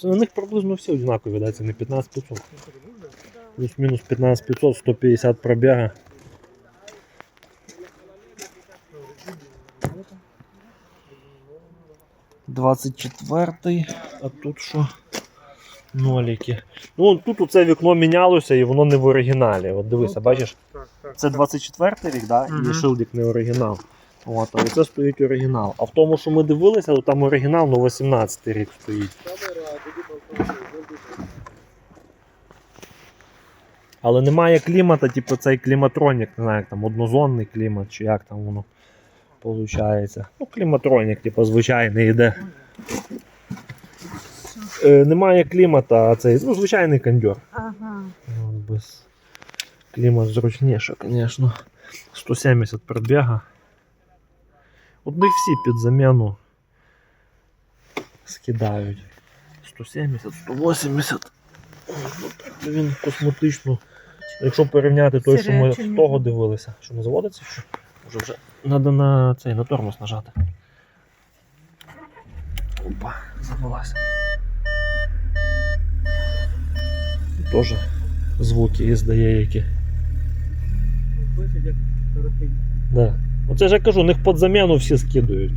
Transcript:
Це на них приблизно всі однакові, да? це не 15500. Плюс-мінус 15500, 150 пробіга. Двадцять четвертий, а тут що? Ноліки. Ну тут оце вікно мінялося і воно не в оригіналі. От дивися, бачиш? Так, так. Це 24 рік, да? і Мгм. шилдик не оригінал. От, а оце стоїть оригінал. А в тому, що ми дивилися, то там оригінал, ну 18 рік стоїть. Але немає клімата, типу цей кліматронік, не знаю, як там однозонний клімат, чи як там воно виходить. Ну, кліматронік, типу, звичайний йде. Е, немає клімата, а цей, ну, звичайний кондьор. Ага. Без клімат зручніше, звісно. 170 пробіга. От них всі під заміну скидають. 170, 180. От Він косметично. Якщо порівняти той, що ми з того дивилися, що не заводиться, що може вже треба на цей на тормоз нажати. Опа, завелася. Теж звуки іздає які. Да. Оце ж я кажу, у них під заміну всі скидують.